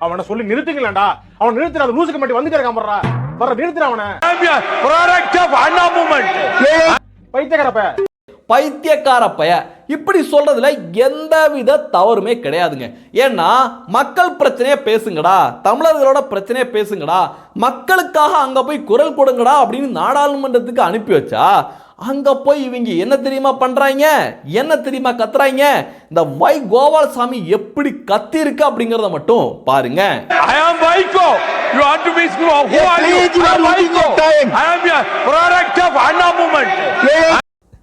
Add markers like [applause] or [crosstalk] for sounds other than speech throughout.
அவனை சொல்லி நிறுத்துங்களேன்டா அவன் நிறுத்துற அந்த லூசுக்கு மட்டும் வந்து கிடக்காம வர்றா வர நிறுத்துற அவனை product of Anna movement. பைத்தியக்காரப்ப. பைத்தியக்கார பய. இப்படி சொல்றதுல எந்தவித தவறுமே கிடையாதுங்க. ஏன்னா மக்கள் பிரச்சனையை பேசுங்கடா. தமிழர்களோட பிரச்சனையை பேசுங்கடா. மக்களுக்காக அங்க போய் குரல் கொடுங்கடா அப்படின்னு நாடாளுமன்றத்துக்கு அனுப்பி வச்சா அங்க போய் இவங்க என்ன தெரியுமா பண்றாங்க? என்ன தெரியுமா கத்துறாங்க? இந்த வை கோபாலசாமி எப்படி கத்தி இருக்கு அப்படிங்கறத மட்டும் பாருங்க. You? Please, you I are am losing Vaiko. your time. I am a product of Anna movement.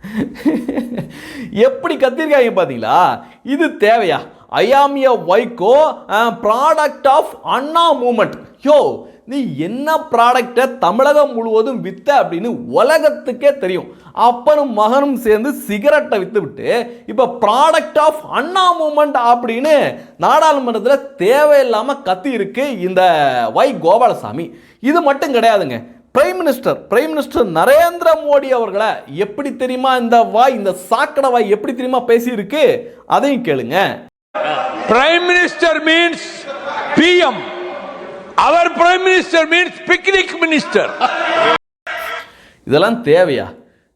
[laughs] எப்படி கத்திருக்காங்க பாத்தீங்களா? இது தேவையா? I am a Vaiko product of Anna movement யோ நீ என்ன ப்ராடக்டை தமிழகம் முழுவதும் விற்ற அப்படின்னு உலகத்துக்கே தெரியும். அப்பனும் மகனும் சேர்ந்து சிகரெட்டை விற்றுவிட்டு இப்போ ப்ராடக்ட் ஆஃப் அண்ணா மூமெண்ட் அப்படின்னு நாடாளுமன்றத்தில் தேவையில்லாமல் கத்தி இருக்கு இந்த வை கோபாலசாமி. இது மட்டும் கிடையாதுங்க. Prime minister prime minister Narendra Modi அவர்களை எப்படி தெரியுமா இந்த வாய் இந்த சாக்கடை வாய் எப்படி தெரியுமா பேசியிருக்கு? அதையும் கேளுங்க. Prime மினிஸ்டர் மீன்ஸ் பிஎம் அவர் prime minister means picnic minister இதெல்லாம் தேவையா?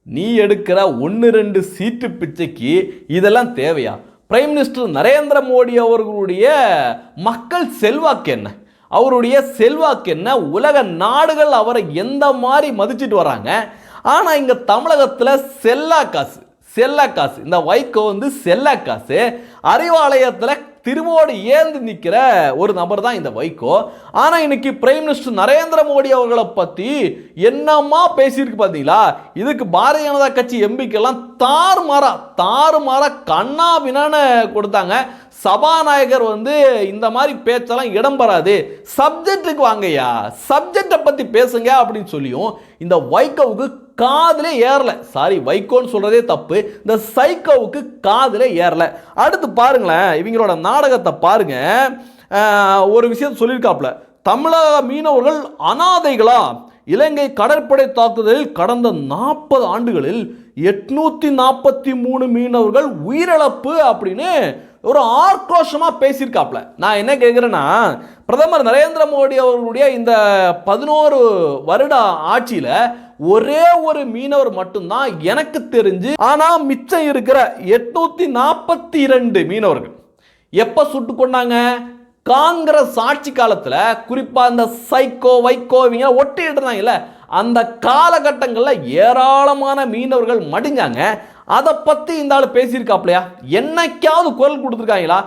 நீ எடுக்கிற ஒன்று ரெண்டு சீட்டு பிச்சைக்கு இதெல்லாம் தேவையா? பிரைம் மினிஸ்டர் நரேந்திர மோடி அவர்களுடைய மக்கள் செல்வாக்கு என்ன? அவருடைய செல்வாக்கு என்ன? உலக நாடுகள் அவரை எந்த மாதிரி மதிச்சிட்டு வராங்க? ஆனால் இங்கே தமிழகத்தில் செல்லா காசு செல்லா காசு. இந்த வைகோ வந்து செல்லா காசு. அறிவாலயத்தில் திருவோடு ஏந்து நிற்கிற ஒரு நபர் தான் இந்த வைகோ. ஆனால் இன்னைக்கு பிரைம் மினிஸ்டர் நரேந்திர மோடி அவர்களை பற்றி என்னம்மா பேசியிருக்கு பார்த்தீங்களா இதுக்கு பாரதிய ஜனதா கட்சி எம்பிக்கெல்லாம் தாறுமாறா தாறுமாறா கண்ணா வினான கொடுத்தாங்க. சபாநாயகர் வந்து இந்த மாதிரி பேச்செல்லாம் இடம் பெறாது. சப்ஜெக்ட்டுக்கு வாங்கய்யா. சப்ஜெக்டை பற்றி பேசுங்க அப்படின்னு சொல்லியும் இந்த வைகோவுக்கு காதிலே ஏறல. சாரி வைகோன்னு சொல்கிறதே தப்பு. இந்த சைக்கோவுக்கு காதிலே ஏறல. அடுத்து பாருங்களேன் இவங்களோட நாடகத்தை பாருங்க. ஒரு விஷயம் சொல்லியிருக்காப்புல. தமிழக மீனவர்கள் அனாதைகளா? இலங்கை கடற்படை தாக்குதலில் கடந்த நாற்பது ஆண்டுகளில் எட்நூற்றி நாற்பத்தி மூணு மீனவர்கள் உயிரிழப்பு அப்படின்னு ஒரு ஆக்ரோஷமாக பேசியிருக்காப்ல. நான் என்ன கேட்குறேன்னா பிரதமர் நரேந்திர மோடி அவர்களுடைய இந்த பதினோரு வருட ஆட்சியில் ஒரே ஒரு மீனவர் மட்டும்தான் எனக்கு தெரிஞ்சு ஆனால் மிச்சம் இருக்கிற எட்நூத்தி நாற்பத்தி இரண்டு மீனவர்கள். எப்போ சுட்டு கொண்டாங்க? காங்கிரஸ் ஆட்சி காலத்தில் குறிப்பாக இந்த சைக்கோ வைக்கோ இவங்க ஒட்டிட்டு இருந்தாங்கல்ல அந்த காலகட்டங்களில் ஏராளமான மீனவர்கள் மடிஞ்சாங்க. அதை பற்றி இந்த ஆள் பேசியிருக்காப்லையா? என்னைக்காவது குரல் கொடுத்துருக்காங்களா?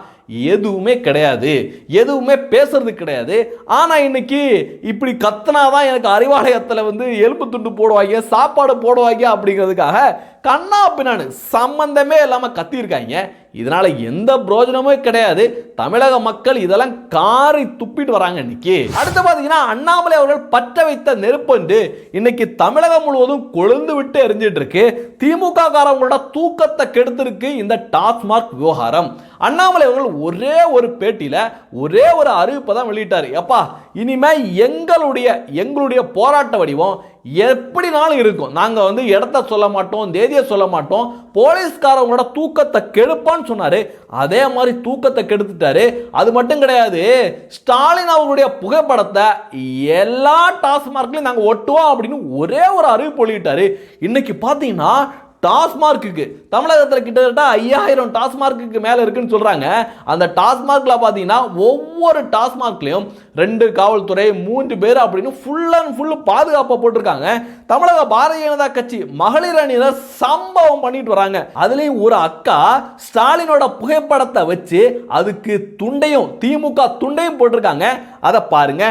எதுவுமே கிடையாது. எதுவுமே பேசுறது கிடையாது. ஆனால் இன்னைக்கு இப்படி கத்தனாதான் எனக்கு அறிவாலயத்தில் வந்து எலும்பு துண்டு போடுவாங்க சாப்பாடு போடுவாங்க அப்படிங்கிறதுக்காக கண்ணா பின்னான்னு சம்பந்தமே இல்லாமல் கத்தியிருக்காங்க. இதனால் எந்த பிரோஜனமும் கிடையாது. தமிழக மக்கள் இதெல்லாம் காரி துப்பிட்டு வராங்க இன்னைக்கு. அடுத்து பார்த்தீங்கன்னா அண்ணாமலை அவர்கள் பற்ற வைத்த நெருப்பொன்று இன்னைக்கு தமிழகம் முழுவதும் கொழுந்து விட்டு எரிஞ்சிட்டு இருக்கு திமுக காரவங்களோட தூக்கத்தை கெடுத்திருக்கு இந்த டாஸ்மாக் விவகாரம். அண்ணாமலை அவர்கள் ஒரே ஒரு பேட்டியில் ஒரே ஒரு அறிவிப்பை தான் வெளியிட்டார். எப்பா இனிமே எங்களுடைய எங்களுடைய போராட்ட வடிவம் எப்படினாலும் இருக்கும். நாங்கள் வந்து இடத்த சொல்ல மாட்டோம் தேதியை சொல்ல மாட்டோம். போலீஸ்காரவங்களோட தூக்கத்தை கெடுப்பான்னு சொன்னார். அதே மாதிரி தூக்கத்தை கெடுத்துட்டாரு. அது மட்டும் கிடையாது ஸ்டாலின் அவர்களுடைய புகைப்படத்தை எல்லா டாஸ்மார்க்லையும் நாங்கள் ஒட்டுவோம் அப்படின்னு ஒரே ஒரு அறிவிப்பு வெளியிட்டாரு. இன்னைக்கு பார்த்தீங்கன்னா டாஸ்மார்க்குக்கு. தமிழகத்தில் கிட்டத்தட்ட ஐயாயிரம் டாஸ்மார்க்குக்கு மேலே இருக்குன்னு சொல்கிறாங்க அந்த டாஸ்மார்க்கில் பார்த்தீங்கன்னா ஒவ்வொரு டாஸ்மார்க்லேயும் ரெண்டு காவல்துறை மூன்று பேர் அப்படின்னு ஃபுல் அண்ட் ஃபுல்லு பாதுகாப்பாக போட்டிருக்காங்க. தமிழக பாரதிய ஜனதா கட்சி மகளிர் அணியினர் சம்பவம் பண்ணிட்டு வராங்க. அதுலேயும் ஒரு அக்கா ஸ்டாலினோட புகைப்படத்தை வச்சு அதுக்கு துண்டையும் திமுக துண்டையும் போட்டிருக்காங்க. அதை பாருங்க.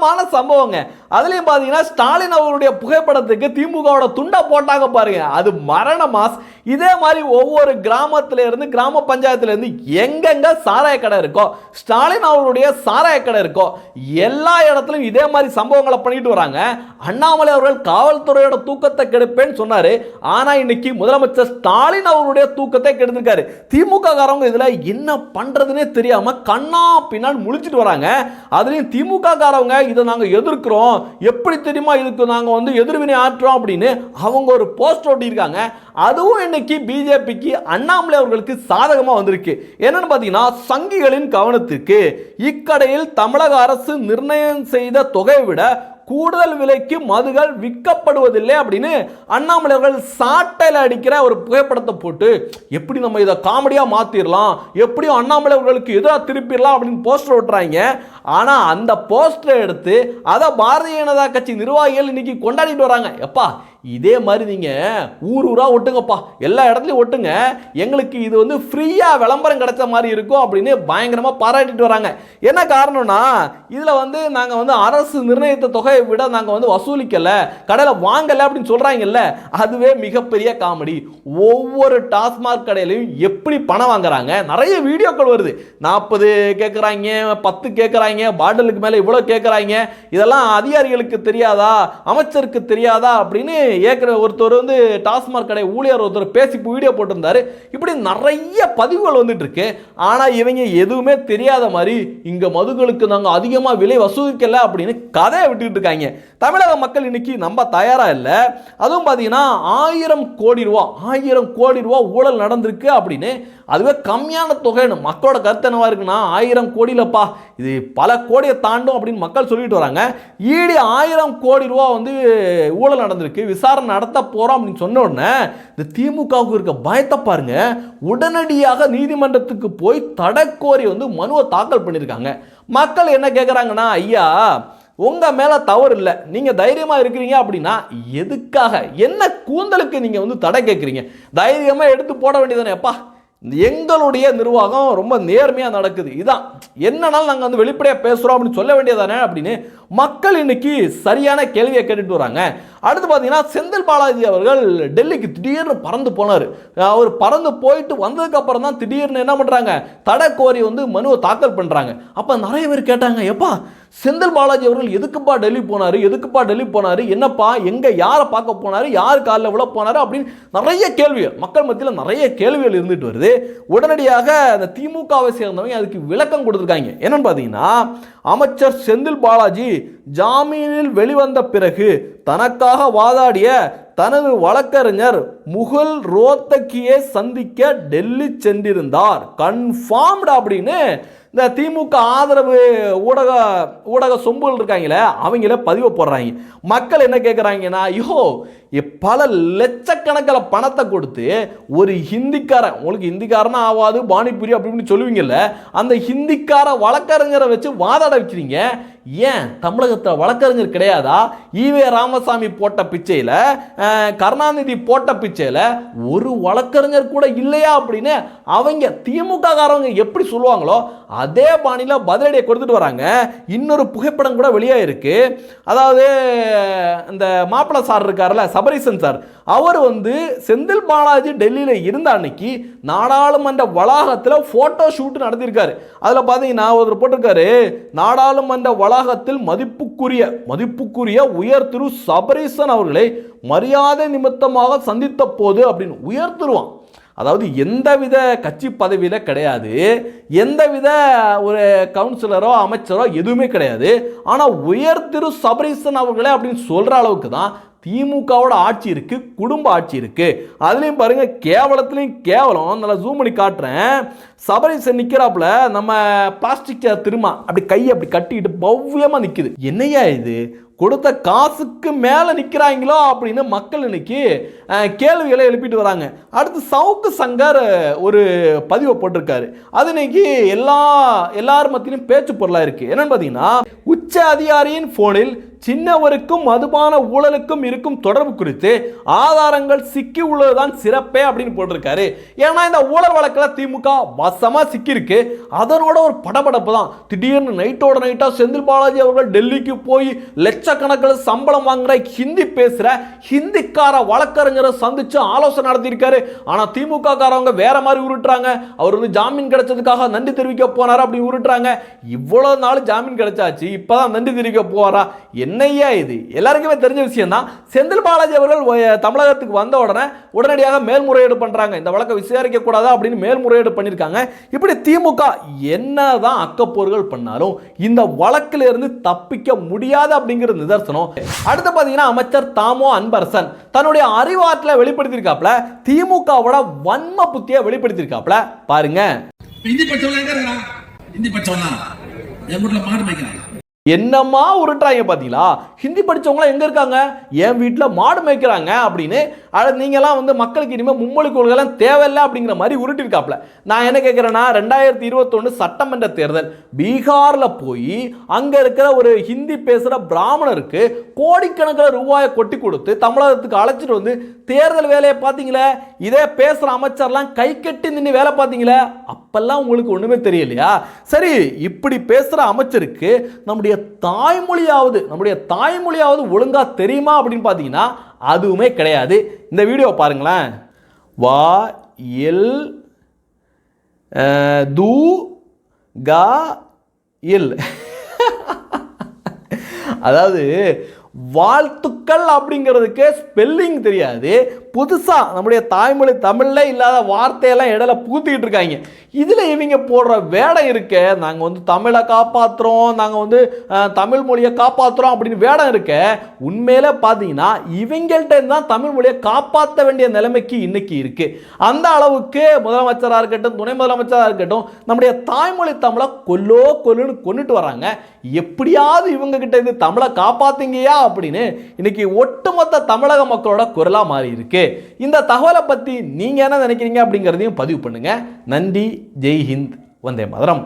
இங்க சம்பவங்க. அதுலேயும் பார்த்தீங்கன்னா ஸ்டாலின் அவருடைய புகைப்படத்துக்கு திமுகவோட துண்டை போட்டாங்க பாருங்க. அது மரண மாஸ். இதே மாதிரி ஒவ்வொரு கிராமத்திலேருந்து கிராம பஞ்சாயத்துலேருந்து எங்கெங்க சாராய கடை இருக்கோ ஸ்டாலின் அவருடைய சாராய கடை இருக்கோ எல்லா இடத்துலையும் இதே மாதிரி சம்பவங்களை பண்ணிட்டு வராங்க. அண்ணாமலை அவர்கள் காவல்துறையோட தூக்கத்தை கெடுப்பேன்னு சொன்னாரு. ஆனா இன்னைக்கு முதலமைச்சர் ஸ்டாலின் அவருடைய தூக்கத்தை கெடுத்திருக்காரு. திமுக காரவங்க இதுல என்ன பண்ணுறதுனே தெரியாம கண்ணா பின்னால் முழிச்சிட்டு வராங்க. அதுலயும் திமுக காரவங்க இதை நாங்கள் எதிர்க்கிறோம். எப்படி தெரியுமா இதுக்கு நாங்க வந்து எதிர்வினை ஆற்றுறோம் அப்படின்னு அவங்க ஒரு போஸ்ட் ஒட்டியிருக்காங்க. அதுவும் இன்னைக்கு பிஜேபிக்கு அண்ணாமலை அவர்களுக்கு சாதகமா வந்திருக்கு. என்னன்னு பார்த்தீங்கன்னா சங்கிகளின் கவனத்திற்கு இக்கடையில் தமிழக அரசு நிர்ணயம் செய்த தொகையை விட கூடுதல் விலைக்கு மதுகள் விற்கப்படுவதில்லை அப்படின்னு அண்ணாமலை அவர்கள் சாட்டையில் அடிக்கிற ஒரு புகைப்படத்தை போட்டு எப்படி நம்ம இதை காமெடியாக மாற்றிடலாம் எப்படியும் அண்ணாமலை அவர்களுக்கு எதிராக திருப்பிடலாம் அப்படின்னு போஸ்டர் ஓட்டுறாங்க ஆனால் அந்த போஸ்டரை எடுத்து அதை பாரதிய ஜனதா கட்சி நிர்வாகிகள் இன்னைக்கு கொண்டாடிட்டு வராங்க. எப்பா இதே மாதிரி நீங்கள் ஊர் ஊராக ஒட்டுங்கப்பா. எல்லா இடத்துலையும் ஒட்டுங்க. எங்களுக்கு இது வந்து ஃப்ரீயாக விளம்பரம் கிடைச்ச மாதிரி இருக்கும் அப்படின்னு பயங்கரமாக பாராட்டிட்டு வராங்க. என்ன காரணம்னா இதில் வந்து நாங்கள் வந்து அரசு நிர்ணயித்த தொகையை விட நாங்கள் வந்து வசூலிக்கலை கடையில் வாங்கலை அப்படின்னு சொல்கிறாங்கல்ல அதுவே மிகப்பெரிய காமெடி. ஒவ்வொரு டாஸ்மாக் கடையிலையும் எப்படி பணம் வாங்குறாங்க? நிறைய வீடியோக்கள் வருது. நாற்பது கேட்குறாங்க பத்து கேட்குறாங்க பாட்டிலுக்கு மேலே இவ்வளோ கேட்குறாங்க இதெல்லாம் அதிகாரிகளுக்கு தெரியாதா? அமைச்சருக்கு தெரியாதா? அப்படின்னு ஏற்கனவே ஒருத்தர் வந்து டாஸ்மாக் கடை ஊழியர் ஒருத்தர் பேசி வீடியோ போட்டிருந்தாரு. இப்படி நிறைய பதிவுகள் வந்துட்டு இருக்கு ஆனால் இவங்க எதுவுமே தெரியாத மாதிரி இங்கே மதுகளுக்கு நாங்கள் அதிகமாக விலை வசூலிக்கலை அப்படின்னு கதையை விட்டுக்கிட்டு இருக்காங்க. தமிழக மக்கள் இன்னைக்கு நம்ம தயாராக இல்லை. அதுவும் பார்த்தீங்கன்னா ஆயிரம் கோடி ரூபா ஆயிரம் கோடி ரூபா ஊழல் நடந்திருக்கு அப்படின்னு. அதுவே கம்மியான தொகைன்னு மக்களோட கருத்து என்னவா இருக்குன்னா ஆயிரம் கோடியிலப்பா இது பல கோடியை தாண்டும் அப்படின்னு மக்கள் சொல்லிட்டு வராங்க. ஈடி ஆயிரம் கோடி ரூபா வந்து ஊழல் நடந்திருக்கு விசாரணை நடத்த போகிறோம் அப்படின்னு சொன்ன உடனே இந்த திமுகவுக்கு இருக்க பயத்தை பாருங்க. உடனடியாக நீதிமன்றத்துக்கு போய் தடக்கோரி வந்து மனுவை தாக்கல் பண்ணியிருக்காங்க. மக்கள் என்ன கேட்குறாங்கன்னா ஐயா உங்கள் மேலே தவறு இல்லை. நீங்கள் தைரியமாக இருக்கிறீங்க அப்படின்னா எதுக்காக? என்ன கூந்தலுக்கு நீங்கள் வந்து தடை கேட்குறீங்க தைரியமாக எடுத்து போட வேண்டியதானே அப்பா எங்களுடைய நிர்வாகம் ரொம்ப நேர்மையாக நடக்குது. இதான். என்னன்னாலும் நாங்கள் வந்து வெளிப்படையாக பேசுகிறோம் அப்படின்னு சொல்ல வேண்டியதானே அப்படின்னு மக்கள் இன்னைக்கு சரியான கேள்வியை கேட்டுட்டு வராங்க. அடுத்து பார்த்தீங்கன்னா செந்தில் பாலாஜி அவர்கள் டெல்லிக்கு திடீர்னு பறந்து போனார். அவர் பறந்து போயிட்டு வந்ததுக்கப்புறம் தான் திடீர்னு என்ன பண்ணுறாங்க தடை கோரி வந்து மனுவை தாக்கல் பண்ணுறாங்க அப்போ நிறைய பேர் கேட்டாங்க எப்பா செந்தில் பாலாஜி அவர்கள் எதுக்குப்பா டெல்லி போனார்? எதுக்குப்பா டெல்லி போனார்? என்னப்பா எங்கே யாரை பார்க்க போனார்? யார் காலில் விழ போனார்? அப்படின்னு நிறைய கேள்விகள். மக்கள் மத்தியில் நிறைய கேள்விகள் இருந்துட்டு வருது. உடனடியாக அந்த திமுகவை சேர்ந்தவங்க அதுக்கு விளக்கம் கொடுத்துருக்காங்க. என்னன்னு பார்த்தீங்கன்னா அமைச்சர் செந்தில் பாலாஜி ஜாமீனில் வெளிவந்த பிறகு தனக்காக வாதாடிய தனது வழக்கறிஞர் முகுல் ரோத்தக்கியை சந்திக்க டெல்லி சென்றிருந்தார். கன்ஃபார்ம்டு அப்படின்னு இந்த திமுக ஆதரவு ஊடக ஊடக சொம்புகள் இருக்காங்களே அவங்கள பதிவு போடுறாங்க. மக்கள் என்ன கேட்குறாங்கன்னா ஐயோ பல லட்சக்கணக்கில் பணத்தை கொடுத்து ஒரு ஹிந்திக்காரன் உங்களுக்கு ஹிந்திக்காரனா ஆகாது பானிபுரி அப்படின்னு சொல்லுவீங்கல்ல அந்த ஹிந்திக்கார வழக்கறிஞரை வச்சு வாதாட வைக்கிறீங்க ஏன்? தமிழகத்தில் வழக்கறிஞர் கிடையாதா? ஈவே ராமசாமி போட்ட பிச்சையில் கருணாநிதி போட்ட பிச்சையில் ஒரு வழக்கறிஞர் கூட இல்லையா அப்படின்னு அவங்க திமுக காரவங்க எப்படி சொல்லுவாங்களோ அதே பாணியில் பதிலடியை கொடுத்துட்டு வராங்க. இன்னொரு புகைப்படம் கூட வெளியே இருக்கு. அதாவது இந்த மாப்பிள்ளை சார் இருக்கார்ல சபரீசன் சார். அவர் வந்து செந்தில் பாலாஜி டெல்லியில் இருந்த அன்னைக்கு நாடாளுமன்ற வளாகத்தில் ஃபோட்டோ ஷூட் நடத்தியிருக்காரு. அதில் பார்த்தீங்கன்னா ஒருத்தர் போட்டிருக்காரு. நாடாளுமன்ற வளாகத்தில் மதிப்புக்குரிய மதிப்புக்குரிய உயர் திரு சபரீசன் அவர்களை மரியாதை நிமித்தமாக சந்தித்த போது அப்படின்னு உயர்த்திருவான் அதாவது எந்தவித கட்சி பதவியில் கிடையாது. எந்தவித ஒரு கவுன்சிலரோ அமைச்சரோ எதுவுமே கிடையாது. ஆனால் உயர் திரு சபரீசன் அவர்களே அப்படின்னு சொல்கிற அளவுக்கு தான் திமுகவோட ஆட்சி இருக்கு குடும்ப ஆட்சி இருக்கு. அதுலேயும் பாருங்க கேவலத்துலயும் கேவலம். நல்லா ஜூம் பண்ணி காட்டுறேன். சபரீசன் நிற்கிறாப்புல நம்ம பிளாஸ்டிக் சேர் திரும்ப அப்படி கையை அப்படி கட்டிக்கிட்டு பவ்யமாக நிற்குது என்னையா இது? கொடுத்த காசுக்கு மேலே நிற்கிறாங்களோ அப்படின்னு மக்கள் இன்னைக்கு கேள்விகளை எழுப்பிட்டு வராங்க. அடுத்து சவுக்கு சங்கர் ஒரு பதிவை போட்டிருக்காரு. அது இன்னைக்கு எல்லா எல்லார் மத்தியிலும் பேச்சு பொருளாக இருக்குது என்னென்னு பார்த்தீங்கன்னா உச்ச அதிகாரியின் ஃபோனில் சின்னவருக்கும் மதுபான ஊழலுக்கும் இருக்கும் தொடர்பு குறித்து ஆதாரங்கள் சிக்கி உள்ளதுதான் சிறப்பே அப்படின்னு போட்டிருக்காரு. ஏன்னா இந்த ஊழல் வழக்கில் திமுக வசமா சிக்கியிருக்கு. அதனோட ஒரு படபடப்பு தான் திடீர்னு நைட்டோட நைட்டா செந்தில் பாலாஜி அவர்கள் டெல்லிக்கு போய் லட்சக்கணக்கில் சம்பளம் வாங்குற ஹிந்தி பேசுற ஹிந்திக்கார வழக்கறிஞரை சந்திச்சு ஆலோசனை நடத்தியிருக்காரு. ஆனா திமுக காரவங்க வேற மாதிரி உருட்டுறாங்க. அவர் வந்து ஜாமீன் கிடைச்சதுக்காக நன்றி தெரிவிக்க போனார் அப்படி உருட்டுறாங்க. இவ்வளவு நாள் ஜாமீன் கிடைச்சாச்சு. இப்பதான் நன்றி தெரிவிக்க போறா என்னையா இது? எல்லாருக்குமே தெரிஞ்ச விஷயம் தான் செந்தில் பாலாஜி அவர்கள் தமிழகத்துக்கு வந்த உடனே உடனடியாக மேல்முறையீடு பண்றாங்க. இந்த வழக்கை விசாரிக்க கூடாதா அப்படின்னு மேல்முறையீடு பண்ணியிருக்காங்க. இப்படி திமுக என்னதான் அக்கப்போர்கள் பண்ணாலும் இந்த வழக்கில் இருந்து தப்பிக்க முடியாது அப்படிங்கிற நிதர்சனம். அடுத்து பார்த்தீங்கன்னா அமைச்சர் தாமோ அன்பரசன் தன்னுடைய அறிவாற்றலை வெளிப்படுத்தியிருக்காப்ல திமுகவோட வன்ம புத்தியை வெளிப்படுத்தியிருக்காப்ல பாருங்க. இந்தி படிச்சவன் இந்தி இருக்கிறான் என் வீட்டில் மாடு மேய்க்கிறாங்க என்னம்மா உருட்டுறாங்க பார்த்தீங்களா ஹிந்தி படிச்சவங்களாம் எங்கே இருக்காங்க? என் வீட்டில் மாடு மேய்க்கிறாங்க அப்படின்னு. அட நீங்களாம் வந்து மக்களுக்கு இனிமேல் மும்மொழி கொள்கைலாம் தேவையில்லை அப்படிங்கிற மாதிரி உருட்டிருக்காப்ல. நான் என்ன கேட்குறேன்னா ரெண்டாயிரத்தி இருபத்தொன்று சட்டமன்ற தேர்தல். பீகாரில் போய் அங்கே இருக்கிற ஒரு ஹிந்தி பேசுகிற பிராமணருக்கு கோடிக்கணக்கில் ரூபாயை கொட்டி கொடுத்து தமிழகத்துக்கு அழைச்சிட்டு வந்து தேர்தல் வேலையை பார்த்தீங்களே இதே பேசுகிற அமைச்சர்லாம் கை கட்டி நின்று வேலை பார்த்தீங்களே அப்பெல்லாம் உங்களுக்கு ஒன்றுமே தெரியலையா? சரி இப்படி பேசுகிற அமைச்சருக்கு நம்முடைய தாய்மொழியாவது நம்முடைய தாய்மொழியாவது ஒழுங்காக தெரியுமா அப்படின்னு பார்த்தீங்கன்னா அதுவுமே கிடையாது. இந்த வீடியோ பாருங்களேன். வா எல் அஹ், து கா இல். அதாவது வாழ்த்துக்கள் அப்படிங்கிறதுக்கு ஸ்பெல்லிங் தெரியாது. புதுசாக நம்முடைய தாய்மொழி தமிழில் இல்லாத வார்த்தையெல்லாம் இடையில புகுத்திக்கிட்டு இருக்காங்க. இதில் இவங்க போடுற வேடம் இருக்க நாங்கள் வந்து தமிழை காப்பாற்றுறோம் நாங்கள் வந்து தமிழ் மொழியை காப்பாற்றுறோம் அப்படின்னு வேடம் இருக்க உண்மையில பார்த்தீங்கன்னா இவங்கள்ட்ட தான் தமிழ் மொழியை காப்பாற்ற வேண்டிய நிலைமைக்கு இன்னைக்கு இருக்குது அந்த அளவுக்கு முதலமைச்சராக இருக்கட்டும் துணை முதலமைச்சராக இருக்கட்டும் நம்முடைய தாய்மொழி தமிழை கொல்லோ கொல்லுன்னு கொண்டுட்டு வராங்க. எப்படியாவது இவங்க கிட்ட இருந்து தமிழை காப்பாத்துங்கயா அப்படின்னு இன்னைக்கு ஒட்டுமொத்த தமிழக மக்களோட குரலா மாறி இருக்கு இந்த தகவலை பத்தி நீங்க என்ன நினைக்கிறீங்க அப்படிங்கிறதையும் பதிவு பண்ணுங்க. நன்றி. ஜெய் ஹிந்த் வந்தே மதுரம்.